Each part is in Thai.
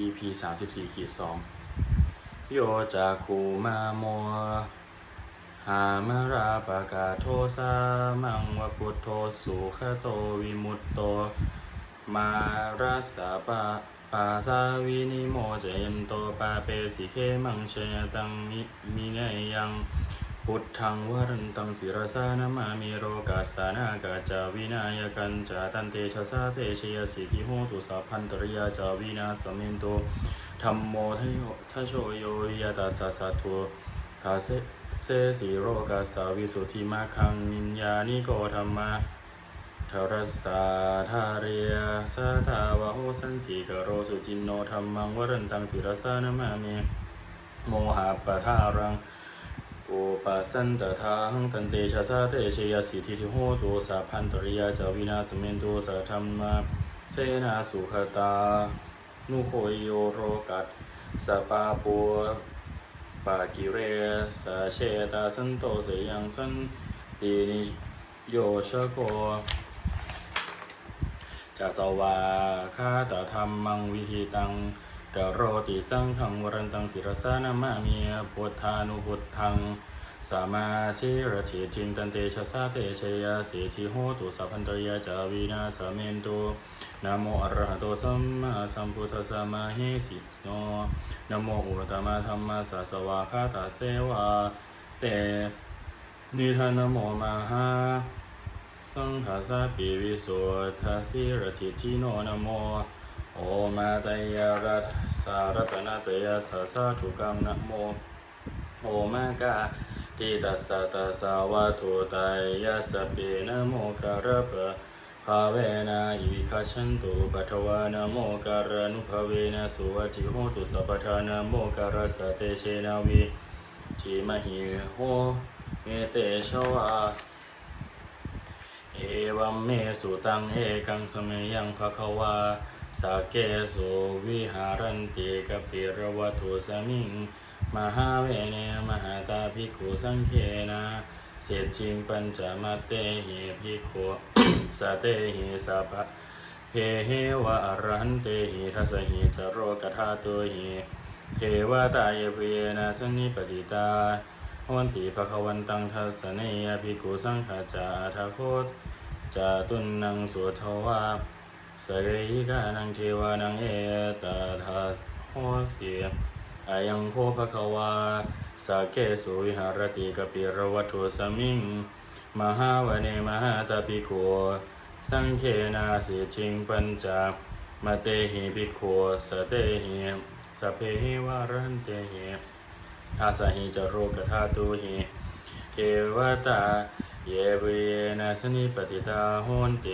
EP 34ขีด2โยจากคูมาโมหามาราปากาโทสามังวพุทโธสุขโตวิมุตโต มารัสสะปะปาสาวินิโมเจยันโตปาเปสิเคมังเชยตังมิมิเนยัง พุทธังวรันตังศิรสานามามิโรกัสานากาจาวินายกันจาตันเตชะสาเตชยสิทิโหตุสัพพันตริยาจาวินาสมินโตธรรมโมทโยทโชโยยตาสสะสัตถุทาเสเสสิโรกัสาวิสุทธิมาคังนิญญานิโกธรรมะทรสสาธาเรียสาทาวะโหสันติกโรสุจินโนธรรมังวรันตังศิรสานามามิโมหะปะทารัง อุปสันตทาหังตันเตชะสาเตชยสิทิทิโหตุสัพพันตริยาจาวินาสเมนตุสัทธัมมาเสนาสุขตา นุโคโยโรกัตสปาปัวปากิเรสาเชตาสันโตเสยังสันตินิโยชโกจะสวาคาตธรรมังวิหิตัง กโรติสังฆังวรันตังศิรสานามามีพุทธานุพุทธังสามาชิรถิจินตันเตชะสาเตชยาสีทิโหตุสัพพันตยาจาวินาสเมนตุนโมอรหะโตสัมมาสัมพุทธัสสะมาหิสิโนนโมอุตตมะธรรมะสัสวาคาตาเสวะเตนิทานโมมาหาสังฆาสาปิวิโสทัสสิรติจิโนนโม โอมาตยารัตสารตนาตยาสาสาธุกังนะโมโอมากาติตัสสะตัสสะวะตุตายาสเปนะโมการะปะภาเวนะอิวิคัชันตุปัทวานะโมการะนุภาเวนะสุวัติโหตุสัพพทานะโมการะสะเตเชนะวิจิมหิโหเมเตชวาเอวัมเมสุตังเอกังสมัยยังภะคะวา สเกสุวิหารันติกปิรวัตุสมิง มหาเวเนมหาตาภิกขุสังเคนะเศรษฐิงปัญจมาเตหิภิกขุสเตหิสัพพะเพเหวะอรหันเตหิทัสหิจโรกธาตุหิเทวตาเยเพนะสนิปติตาวันติภควันตังทัสเนยภิกขุสังฆาจาทาโคตจาตุนนังสุทวา สเรยิกานังเทวานังเอตทัสโหเสียอายังโคภควาสาเกสุวิหารติกปิรวัตถุสมิงมหาวเนมหาตาภิกขุสังเคนาสิจิงปัญจามาเตหิภิกขุสเตหิสเพหิวารันเตหิอาสหิจโรกธาตุหิเทวตาเยเวนะสนิปติตาโหนเต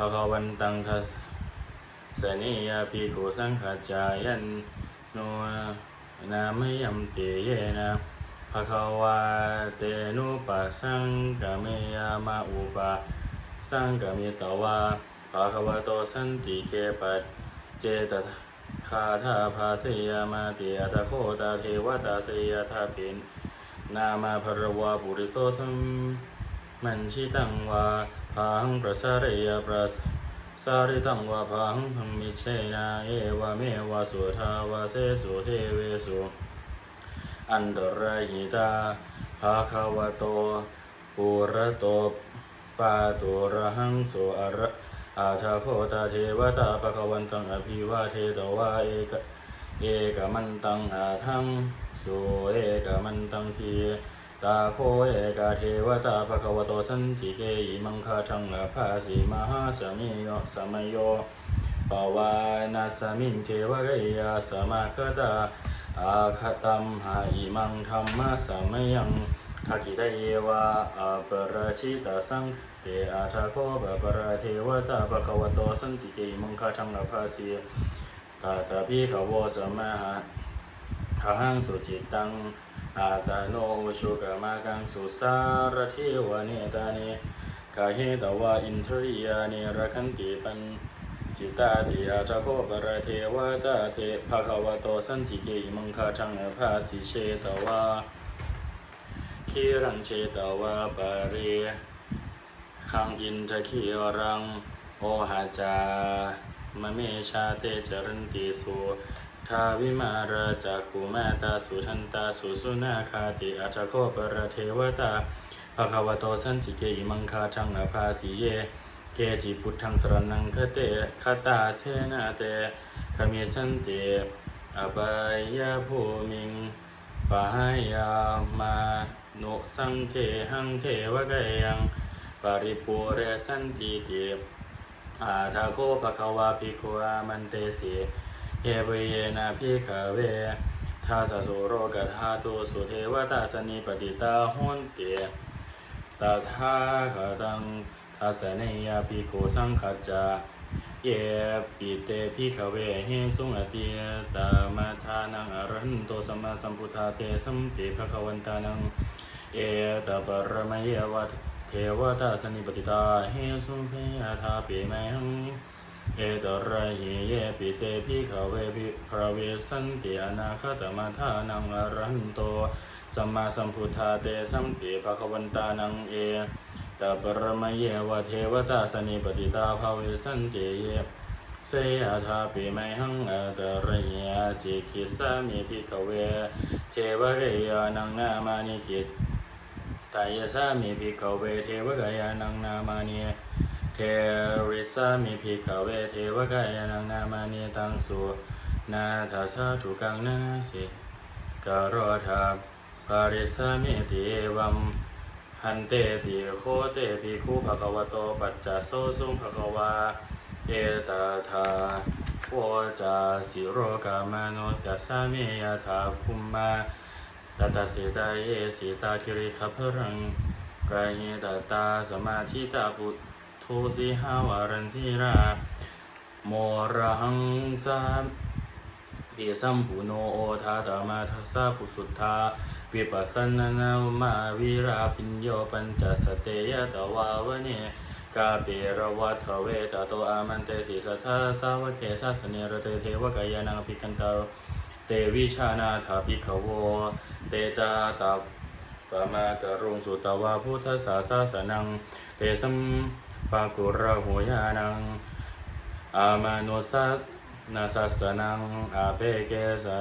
ภควันตังทัสสนิยาภิกขุสังฆจายันโนนามยัมเตเยนะภควาเตนุปัสสังกเมยามาอุปาสังกมิตวาภควโตสันติเกปัจเจตทคาถาภาสยามาติอัตโคตาเทวตาสยทาปินนามาภรวาปุริโสสัมมันชิตังวา พังประสาริยประสาริตังวาพังธรรมิเชนาเอวะเมวะสุทาวาเสสุเทเวสุอันตรหิตาภาคาวโตปุระโตปาตุระหังสุอระอาชาโคตาเทวตาปะควันตังอภิวาเทตวาเอกเอกมันตังอาทังสุเอกมันตังที ตาโคเอกาเทวตาปะคะวะโตสันติเกอิมังคาทังอาภาสีมหาสมิโยสมัยโยปวานาสมิงเทวะกยาสมาคตาอาคตัมหาอิมังธรรมะสมัยยังทักิไดเยวะอาปราชิตาสังเตอาทาโคบปราเทวตาปะคะวะโตสันติเกมังคาทังลาภาสีตาตาพิขวสมาหะทาหังสุจิตัง อาตาโนชุกมากังสุสารเทวเนตานิกาเหตวะอินทริยานิรักขันติปันจิตาติอาทาโคปราเทวตาเทภะควโตสันติเกมังคาทังภาสีเชตวะคิรังเชตวะปะเรคังอินทะคิรังโอหาจามเมชาเตจรันติสุ ทาวิมาราจักขุมาตาสุทันตาสุสุนาคาติอาจโคปรเทวตาภควโตสันจิเกอิมังคาชังอภาสีเย เกจิพุทธังสรณังคเตคาตาเสนาเตขมิสันเตอบายภูมิงปะหายามานุสังเทหังเทวะกยังปริปุเรสันติติอาทาโคภควาภิกขุอามันเตสี เฮเวเยนะภิกเวทาสสโรกธาตุสุเทวตาสนิปติตาหุนเตตถาคตังทัสเนียภิกสังคจาเยปิเตภิกขเวหิสุงอติยตามทานังอรันโตสมมาสัมพุทธาเตสัมปิภคะวันตานังเอตปรมเยวัตเทวตาสนิปติตาหิสุงเสยทาปิแมหัง เอตระหิเยปิเตภิขเวภิพระเวสันติอนาคตมาทานังอรันโตสัมมาสัมพุทธาเตสัมปิภควันตานังเอตปรมเยวเทวตาสนิปติตาภาเวสันติเยเสยทาปิไมหังอตระเยจิคิสามิภิขเวเทวเรยานังนามานิกิตตายสามิภิขเวเทวกายานังนามานิ เทริสามิภิกขเวเทวกายนังนามานตังสุนาทัสสะทุกังนาสิกโรธาปาริสามิติเอวัมหันเตติโคเตปิคุภะควะโตปัจจโสสุภะควาเอตถาโวจาสิโรกามโนตัสสามิยถาภุมมาตตสิตาเยสิตาคิริขพรังกายเยตตาสมาธิตาปุต ทุติหาวารันจิราโมระหังสามปิสัมปุโนโอทาตมาทัสสะปุสุทธาวิปัสสนานามาวิราปิญโยปัญจสเตยตวาวเนกาเปรวัตเวตโตอามันเตสิสัทธาสาวเกสัสเนรเตเทวกายานังภิกันตาเตวิชานาถาภิกขโว เตจาตาปมากรุงสุตวาพุทธสาสาสนังเตสัม ปากุระหุยานัง อามานุสัตนาสัสนัง อาเปเกสะ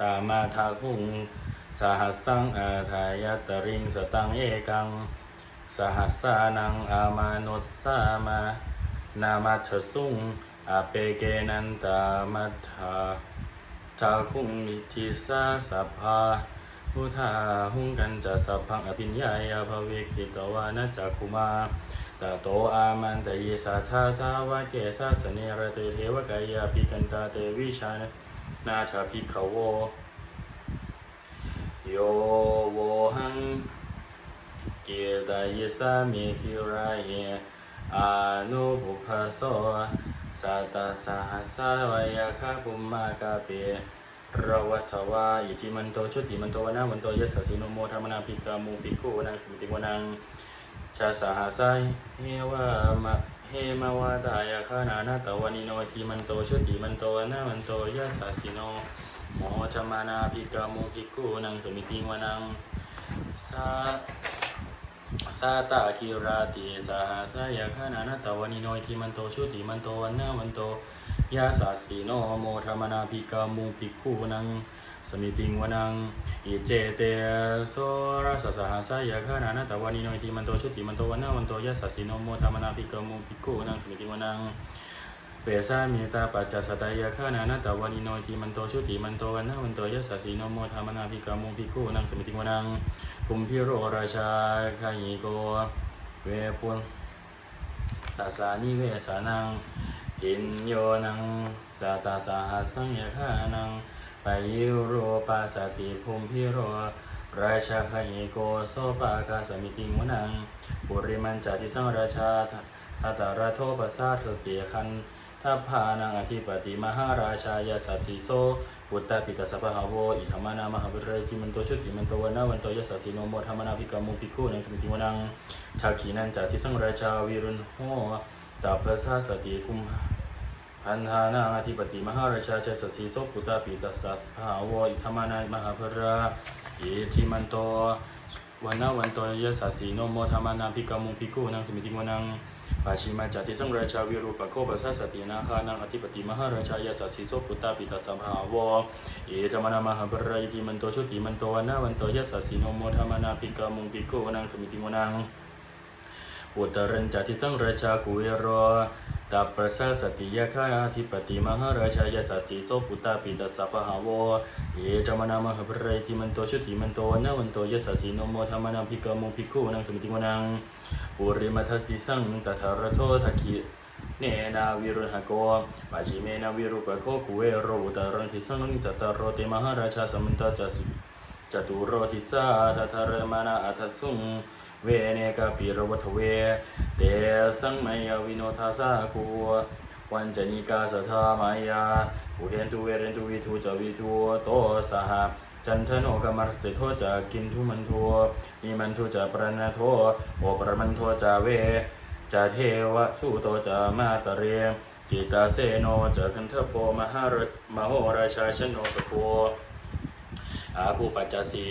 ตามาทาคุงสหัสสังอาทายตตริงสตังเอกัง สหัสสานังอามานุสสามานามัชสุงอาเปเกนันตามัทธาทาคุงมิทิสาสัพพา พุทธาหุงกันจะสัพพังอภิญญายาภเวคิตวานะจักขุมาตโตอามันตยิสัทธาสาวะเกสัสเนระเตเทวกายาปิกันตาเตวิชานาชาภิกขโวโยโวหังเกตายสามิคิราเยอานุบุพโสสัตตสหัสสาวายาคาปุมมากาเป ระวัตวาอิทิมันโตชุติมันโตวนาวันโตยสสสิโนโมธรรมนาภิกามูภิกขุวนังสมิติวนังชาสหาไซเฮวามะเฮมาวาตายาคานานาตวานิโนทีมันโตชุติมันโตนามันโตยะสสิโนโมชมนาภิกามุภิกขุนังสมิติวนังสา สาตาคิราติสหาสายาคานานาตวานิโนทีมันโตชุติมันโตวันนามันโตยะสาสิโนโมธรรมนาภิกามุภิกขุนังสมิติงวนังอิเจเตโสรสสหัสายาคานานาตวานิโนอิติมันโตชุติมันโตวันนาวันโตยัสสสิโนโมธรรมนาภิกขมุภิกขุนังสมิติงวนัง เปสามีตาปัจจสตายาคานานาตวานิโนอิติมันโตชุติมันโตวันนาวันโตยัสสสิโนโมธรรมนาภิกขมุภิกขุนังสมิติงวนังภูมิพิโรราชาคายิโก เวปุลตาสานิเวสานังอินโยนังสัตตาสหัสสังยาคานังไปยุโรปาสติภูมิพิโรราชาคหิโกโสปากาสมิติมุนังปุริมันจติสังราชาทัตตาราโทปัสสาสเตียคัน ทัพพานังอธิปติมหาราชายาสัสสิโสปุตตปิตาสภะโวอิธรรมนามหาวิเรติมันโตชุติมันโตวันาวันโตยสัสสิโนโมธรรมนาภิกามุภิกขุนังสมิติมุนังชาขีนันจาติสังราชาวิรุณโหตาปัสสาสติภูมิพันธานาอธิปติมหาราชาเจสสีโสปุตตาปิตัสสะภาวอิธรรมานามหาภราอิทิมันโตวันนาวันโตยสัสสีโนโมธรรมานาภิกามุภิกขุนังสมิติวนัง ปาชิมาจติสังราชาวิรูปโคปัสสะสตินาคานังอธิปติมหาราชายาสัสสิโสปุตตาปิตาสัมภาวอเอธรรมนามหาปรายติมันโตชุติมันโตวันนาวันโตยสสสิโนโมธรรมนาปิกามุงปิโกวนังสมิติมนัง อุตรัญจติสังราชากุเวโรตัปปะสะสติยาคาธิปติมหาราชายาสัสสิโสปุตตาปิตาสัพพหาวะเอจามนามหาปรายติมันโตชุติมันโตนนาวันโตยสสสิโนโมธรรมนามภิกมุงภิกขุนังสมิติวนังปุริมัทสิสังตถารโททักิเนนาวิรุหโกปัจฉิเมนาวิรุปโคกุเวโรอุตรัญติสังจตารโรเตมหาราชาสมันตจัสสุ จตุโรติสาทัทรมานาอัทสุงเวเนกปิรวัทเวเตสังไมยวิโนทาสาคูวันจนิกาสทามายาอุเรนตุเวเรนตุวิทูจวิทูโตสหจันทโนกมัสสิโทจากินทุมันทัวนิมันทุจะปรณโทโอปรมันโทจาเวจาเทวะสุโตจามาตเรกิตาเสโนจะคันทโพมหารมโหราชาชนโนสโพอาภูปัจจสี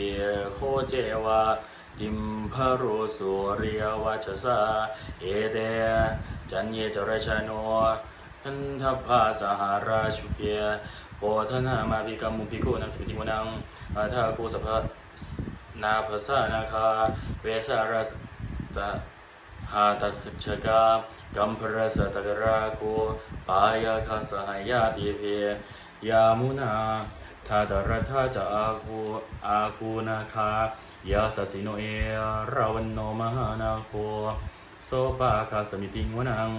โคเจวะอิมพารุสุริยวัชสาเอเดจันเยจรชโนทันทภาสหาราชุเปียโพธนามาภิกรรมุภิกขุนังสุติมุนังอาทาคูสภะนาภาษานาคา เวสารัสตะหาตัสชกากัมพรสตกราโกปายาคาสหายาติเพยามุนา ทาดรธาจะอาคูอาคูนาคายาสสิโนเอราวันโนมหานาโคโสปาคาสมิติงวนัง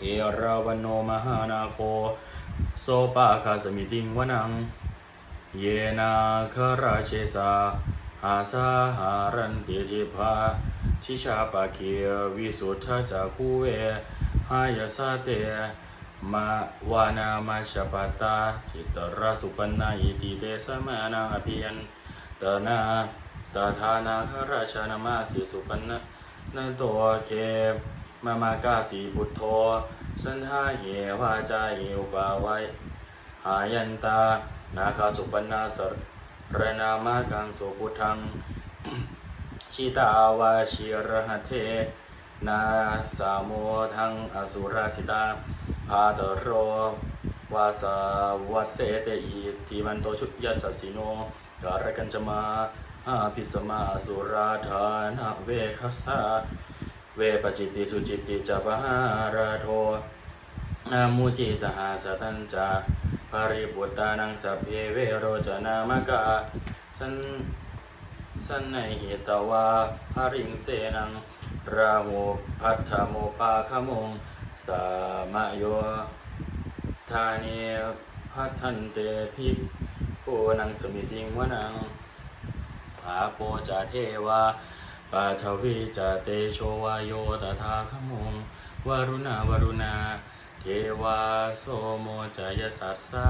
เอราวันโนมหานาโคโสปาคาสมิติงวนัง เยนาคาราเชสาหาสาหารันติทิภาชิชาปาเคียวิสุทธาจากคูเวหายาสาเต มาวานามาชปาตาจิตตรสุปันนาอิติเตสมานาอภิยันตนาตาธานาคราชานามาสิสุปันนะนันโตเคมามากาสีบุตโธสันทาเหวาจาเหวปาไวหายันตา นาคาสุปันนาสรนามากังสุพุทังชิตาวาชิรหเท นาสาโมทังอสุราสิตาพาตโรวาสาวัสเสเตอิทิมันโตชุยสัสสิโนการกันจมาอาภิสมาอสุราธานาเวคัสสาเวปจิตติสุจิตติจัปหาราโทนามุจิสหาสตัญจาภาริปุตานังสัพเพเวโรจนามกาสันสันในหิตวาภริงเสนัง ราโหพัทธโมปาขมงสามโยธานีพัทันเตภิกโกนังสมิติงวนังภาโปจาเทวาปาทวิจาเตโชวาโยตถาคมงวารุณาวารุณา เทวาโสโมจายสัสสะ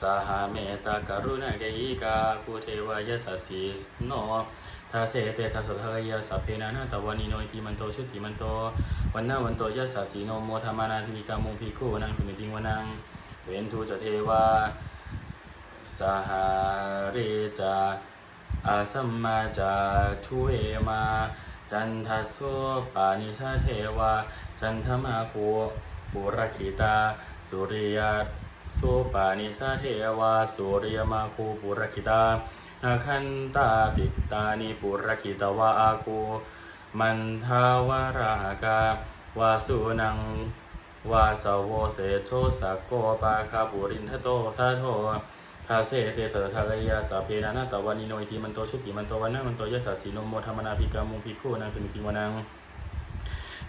สหเมตตากรุณาเกยิกาภูเทวายสัสสิโน ทาเสเตทัสสะทายาสัพเพนานาตวานิโนอิติมันโตชุติมันโตวันนาวันโตยัสสะสีโนโมธรรมานาธิกามุภิกขุนังสมิติงวนังเวนทุจเทวาสหาเรจาอาสัมมาจาทุเอมาจันทสโสปานิชาเทวาจันทมาโคปุรคิตา สุริยโสปานิชาเทวาสุริยมาโคปุรคิตา นาคันตาปิตานิปุรคิตวาอาโคมันทาวารากาวาสุนังวาสาวเสโชสกโกปาคาปุรินทโตทาโททาเสเตตถากยาสาเพนานาตวานิโนอิติมันโตชุติมันโตวันนามันโตยะสสสีโนโมธรรมนาภิกามุภิกขุนังสมิติวนัง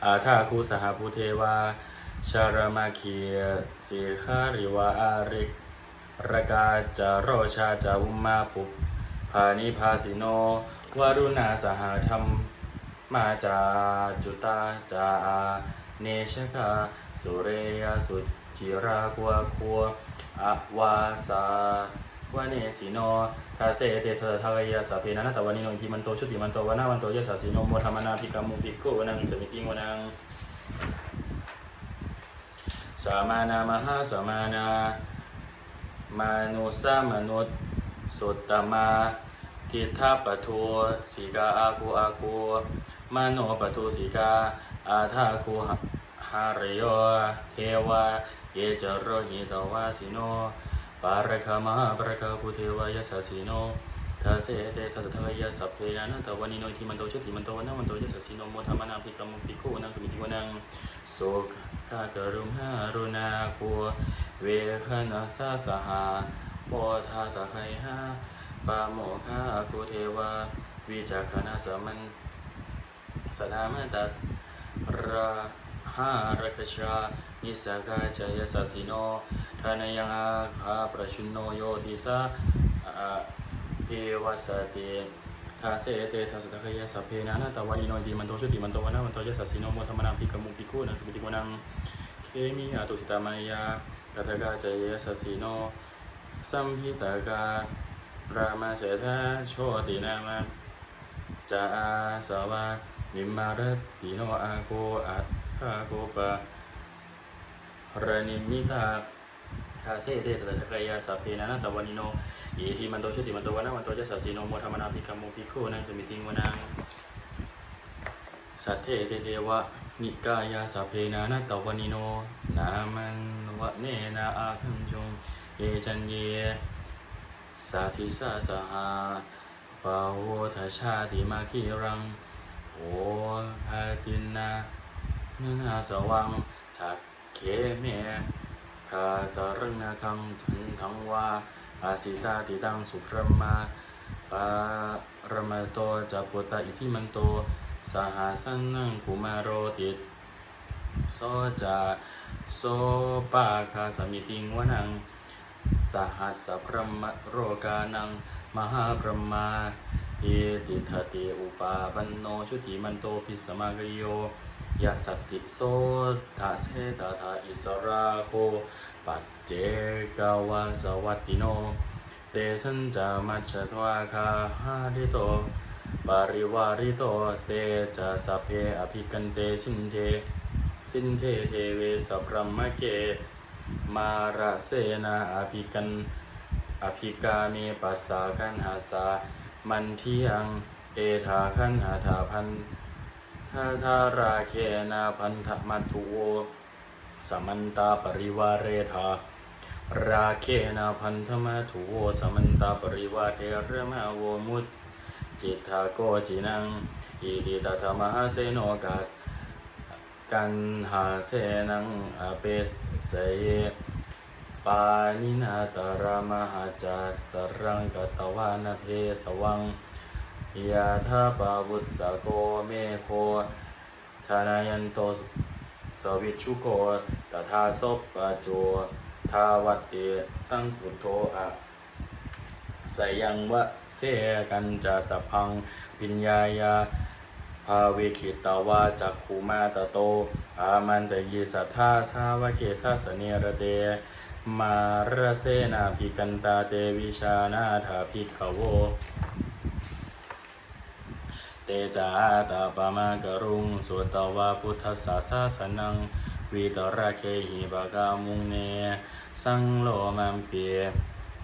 อาทาคูสหภูเทวาชารมาคีสีคาริวาอาริกรกาจาโรชาจาวุมาปุานิพาสิโนวารุณาสหธรรมมาจาจุตาจาเนชกาสุเรยสุจิราคัวคัวอวาสาวเนสิโนทาเสเตสะทายาสาเพนันตวานิโนอิทิมันโตชุติมันโตวนาวันโตยะสาสิโนโมธรรมนาภิกามุภิกขุนังสมิติงวนังสามานามหาสมานามานุสามนุษย์สุตตมา ทิฏฐปทุสีกาอาคูอาคูมโนปทุสีกาอาทาคูหารโยเทวาเยจโรหิตวาสิโนปารคามหาปารคาภูเทวายสสสิโนทัสเสเตทัสทายาสัพเพยานันตวานิโนทิมันโตชติมันโตวันะมันโตยสสสิโนโมทมานาภิกรรมภิกขุนังสมิติวนังโสกากรุมหารุณาคูเวคนาสาสหาโพธาตะไคหา ปาโมคาคูเทวา วิจักขณาสมันสลามตัสระหารคชานิสกาจยสัสิโนทานยังอาคาประชุนโนโยติสาอะเพวัสติทาเสเตทัสตะคยสัพเพนานาตวานิโนติมันโตชุติมันโตวนามันโตยสัสิโนโมธรรมนาภิกมุภิกุนังสมิติโกนังเคมิอาตุสิตามายากัตกาจยสัสิโนสัมหิตกา รามาเสธาโชตินามาจาอาสาวามิมมารติโนอาโกอัตคาโกปะรณิมิตาทาเซเตตะตะกายาสัพเพนานาตวานิโนเยทิมันโตชติมันโตวนะมันโตจะสัสสิโนโมธรรมนาภิกขโมภิกขุนังสมิติงวนังสัทเทเตเทวะนิกายาสัพเพนานาตวานิโนนามันวะเนนาอาคังจงเยจันเย สาธิสาสหาปาโวทชาติมากิรังโอภาตินานุนาสวังชักเขเมคาตารังนาคังทุนทังวาอาสิตาติตังสุพรมาปารมโตจัปุตตาอิทิมันโต สหาสันนังกุมารโรติโสจาโสปาคาสมิติงวนัง สหัสพรหมโรกานัง มหาพรหมาเอติทะเตอุปาปันโนชุติมันโตพิสมากโยยะสัสสิโสทาเสตาทาอิสราโคปัจเจกาวาสวัตติโน เตสันจามัจฉทวาคาหาริโตปาริวาริโตเตจะสัพเพอภิกันเตสินเจสินเจเทเวสพพรหมเก มาระเสนาอภิกันอภิกาเมปัสสาคันหาสา มันเทียงเอธาคันหาธาพันทาทาราเคนาพันธมัตถุโวสมันตาปริวาเรธาราเคนาพันธมัตถุโวสมันตาปริวาเทเรมาโวมุตจิตทาโกจินังอิติตถมหาเสโนกา กันหาเสนังอเปสเสยปานินาตรามหาจัสรังกตวานาเพสวังยาทาปาวุสสะโกเมโคทานายันโตสวิชุโกตถาสปปะโจทาวัตเตสังกุโตอะสยังวะเสกันจะสพังปิญญายา ภาเวขิตาวาจักขูมาตโต อามันตยิสัทธาสาวะเกสัสเนระเดมาระเสนาภิกันตาเตวิชานาถาภิกขโว เตจาตาปามากรุงสุตวาพุทธสาสาสนังวิตระเคหิบากามุงเน สังโลมัมเปีย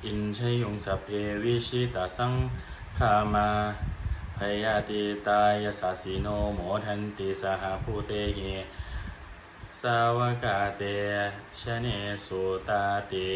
อินชยุงสเพวิชิตาสังขามา พยาติตายสัสสิโนโมทันติสหภูเตหิสาวกาเตชะเนสุตาติ